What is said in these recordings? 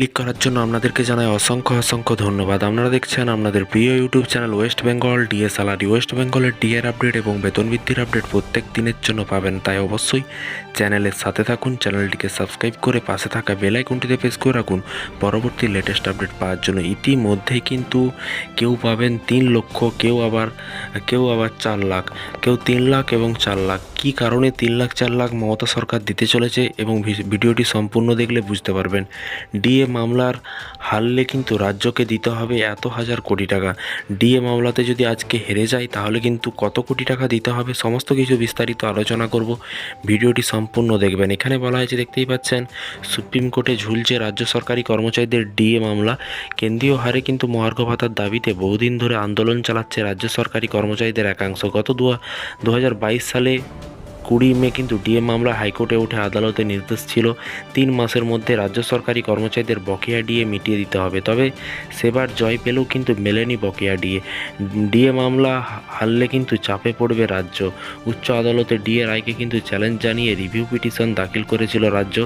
Click করার জন্য আপনাদেরকে জানাই অসংখ্য অসংখ্য ধন্যবাদ। আপনারা দেখছেন আপনাদের প্রিয় YouTube channel West Bengal DA salary West বেঙ্গলের ডিএর আপডেট এবং বেতন বৃদ্ধির আপডেট প্রত্যেক দিনের জন্য পাবেন। তাই অবশ্যই চ্যানেলের সাথে থাকুন চ্যানেলটিকে সাবস্ক্রাইব করে পাশে থাকা বেল আইকনটিতে প্রেস করে রাখুন। পরবর্তী লেটেস্ট আপডেট পাওয়ার জন্য ইতিমধ্যেই কিন্তু কেউ পাবেন তিন লক্ষ, কেউ আবার কেউ আবার চার লাখ, কেউ তিন লাখ এবং চার লাখ। কী কারণে তিন লাখ, চার লাখ মমতা সরকার দিতে চলেছে এবং ভিডিওটি সম্পূর্ণ দেখলে বুঝতে পারবেন। ডিএ মামলার হারলে কিন্তু রাজ্যকে দিতে হবে এত হাজার কোটি টাকা। ডিএ মামলাতে যদি আজকে হেরে যায়, তাহলে কিন্তু কত কোটি টাকা দিতে হবে? সমস্ত কিছু বিস্তারিত আলোচনা করব। ভিডিওটি সম্পূর্ণ দেখবেন। এখানে বলা হয়েছে, দেখতেই পাচ্ছেন, সুপ্রিম কোর্টে ঝুলছে রাজ্য সরকারি কর্মচারীদের ডিএ মামলা। কেন্দ্রীয় হারে কিন্তু মহার্ঘ ভাতার দাবিতে বহুদিন ধরে আন্দোলন চালাচ্ছে রাজ্য সরকারি কর্মচারীদের একাংশ। গত দু হাজার বাইশ সালে কুড়ি মে কিন্তু ডিএ মামলা হাইকোর্টে উঠে আদালতে নির্দেশ ছিল তিন মাসের মধ্যে রাজ্য সরকারি কর্মচারীদের বকেয়া ডিএ মিটিয়ে দিতে হবে। তবে সেবার জয় পেলেও কিন্তু মেলেনি বকেয়া ডিএ। ডিএ মামলা হারলে কিন্তু চাপে পড়বে রাজ্য। উচ্চ আদালতে ডিএ রায়কে কিন্তু চ্যালেঞ্জ জানিয়ে রিভিউ পিটিশন দাখিল করেছিল রাজ্য।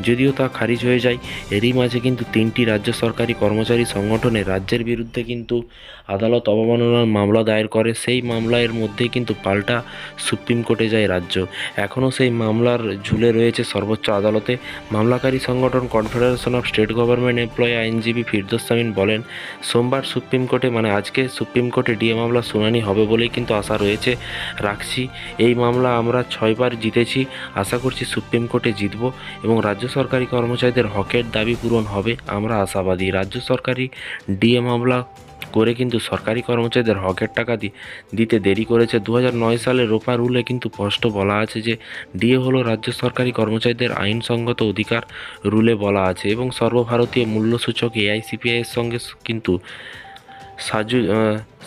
যদিও তা খারিজ হয়ে যায়, এরই মাঝে কিন্তু তিনটি রাজ্য সরকারি কর্মচারী সংগঠনে রাজ্যের বিরুদ্ধে কিন্তু আদালত অবমাননার মামলা দায়ের করে। সেই মামলার মধ্যেই কিন্তু পাল্টা সুপ্রিম কোর্টে যায় রাজ্য। এখনও সেই মামলার ঝুলে রয়েছে সর্বোচ্চ আদালতে। মামলাকারী সংগঠন confederation of state government employee আইনজীবী ফিরদোস সামিন বলেন, সোমবার সুপ্রিম কোর্টে মানে আজকে সুপ্রিম কোর্টে ডিএ মামলা শুনানি হবে বলেই কিন্তু আশা রয়েছে। রাখছি, এই মামলা আমরা ছয়বার জিতেছি, আশা করছি সুপ্রিম কোর্টে জিতব এবং রাজ্য সরকারি কর্মচারীদের হকের দাবি পূরণ হবে, আমরা আশাবাদী। রাজ্য সরকারি ডিএ মামলা করে কিন্তু সরকারি কর্মচারীদের হকের টাকা দিতে দেরি করেছে। দু সালে রোপা রুলে কিন্তু স্পষ্ট বলা আছে যে ডিএ হলো রাজ্য সরকারি কর্মচারীদের আইনসঙ্গত অধিকার রুলে বলা আছে এবং সর্বভারতীয় মূল্যসূচক এআইসিপিআইয়ের সঙ্গে কিন্তু সাজু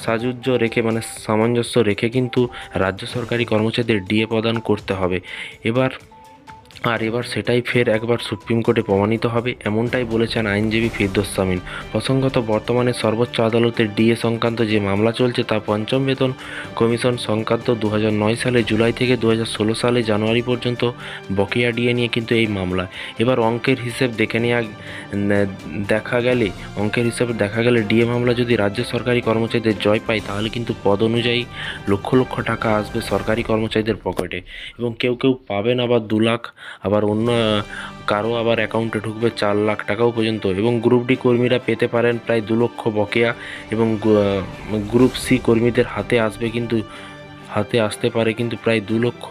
সাজুজ্য রেখে মানে সামঞ্জস্য রেখে কিন্তু রাজ্য সরকারি কর্মচারীদের ডিএ প্রদান করতে হবে। এবার আর এবার সেটাই ফের একবার সুপ্রিম কোর্টে প্রমাণিত হবে, এমনটাই বলেছেন আইনজীবী ফিরদোস সামিন। প্রসঙ্গত, বর্তমানে সর্বোচ্চ আদালতের ডিএ সংক্রান্ত যে মামলা চলছে তা পঞ্চম বেতন কমিশন সংক্রান্ত দু সালে জুলাই থেকে দু সালে জানুয়ারি পর্যন্ত বকেয়া ডিএ নিয়ে কিন্তু এই মামলা। এবার অঙ্কের হিসেব দেখে নেওয়া দেখা গেলে, অঙ্কের হিসেবে দেখা গেলে ডিএ মামলা যদি রাজ্য সরকারি কর্মচারীদের জয় পায়, তাহলে কিন্তু পদ অনুযায়ী লক্ষ লক্ষ টাকা আসবে সরকারি কর্মচারীদের পকেটে। এবং কেউ কেউ পাবেন আবার দু লাখ আবার অন্য কারও আবার অ্যাকাউন্টে ঢুকবে চার লাখ টাকাও পর্যন্ত। এবং গ্রুপ ডি কর্মীরা পেতে পারেন প্রায় দু লক্ষ বকেয়া এবং গ্রুপ সি কর্মীদের হাতে আসবে কিন্তু, হাতে আসতে পারে কিন্তু প্রায় দু লক্ষ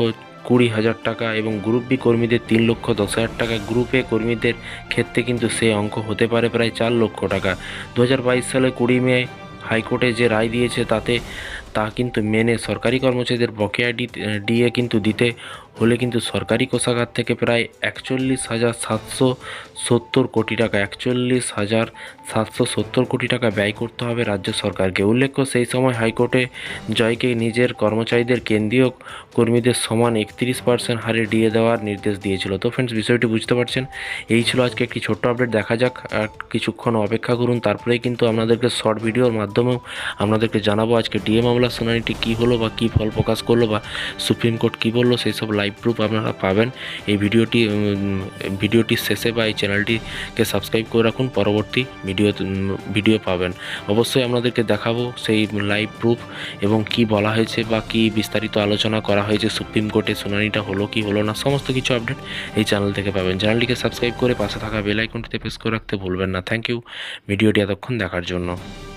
কুড়ি হাজার টাকা এবং গ্রুপ বি কর্মীদের তিন লক্ষ দশ হাজার টাকা। গ্রুপ এ কর্মীদের ক্ষেত্রে কিন্তু সেই অঙ্ক হতে পারে প্রায় চার লক্ষ টাকা। দু হাজার বাইশ সালে কুড়ি মে হাইকোর্টে যে রায় দিয়েছে তাতে তা কিন্তু মেনে সরকারি কর্মচারীদের বকেয়া ডিএ কিন্তু দিতে হলে কিন্তু সরকারি কোষাগার থেকে প্রায় একচল্লিশ হাজার সাতশো সত্তর কোটি টাকা, একচল্লিশ হাজার সাতশো সত্তর কোটি টাকা ব্যয় করতে হবে রাজ্য সরকারকে। উল্লেখ্য, সেই সময় হাইকোর্টে জয়কে নিজের কর্মচারীদের কেন্দ্রীয় কর্মীদের সমান একত্রিশ পার্সেন্ট হারে ডিএ দেওয়ার নির্দেশ দিয়েছিল। তো ফ্রেন্ডস বিষয়টি বুঝতে পারছেন? এই ছিল আজকে একটি ছোট্ট আপডেট দেখা যাক আর কিছুক্ষণ অপেক্ষা করুন, তারপরেই কিন্তু আপনাদেরকে শর্ট ভিডিওর মাধ্যমেও আপনাদেরকে জানাব আজকে ডিএ মামলার শুনানিটি কী হলো বা কী ফল প্রকাশ করল বা সুপ্রিম কোর্ট কী বলল, সেই সব লাইভ প্রুফ আপনারা পাবেন। এই ভিডিওটি ভিডিওটির শেষে বা এই চ্যানেলটিকে সাবস্ক্রাইব করে রাখুন, পরবর্তী ভিডিও ভিডিও পাবেন। অবশ্যই আপনাদেরকে দেখাবো সেই লাইভ প্রুফ এবং কি বলা হয়েছে বা কি বিস্তারিত আলোচনা করা হয়েছে, সুপ্রিম কোর্টে শুনানিটা হলো কি হলো না, সমস্ত কিছু আপডেট এই চ্যানেল থেকে পাবেন। চ্যানেলটিকে সাবস্ক্রাইব করে পাশে থাকা বেল আইকনটিতে প্রেস করে রাখতে ভুলবেন না। থ্যাংক ইউ ভিডিওটি এতক্ষণ দেখার জন্য।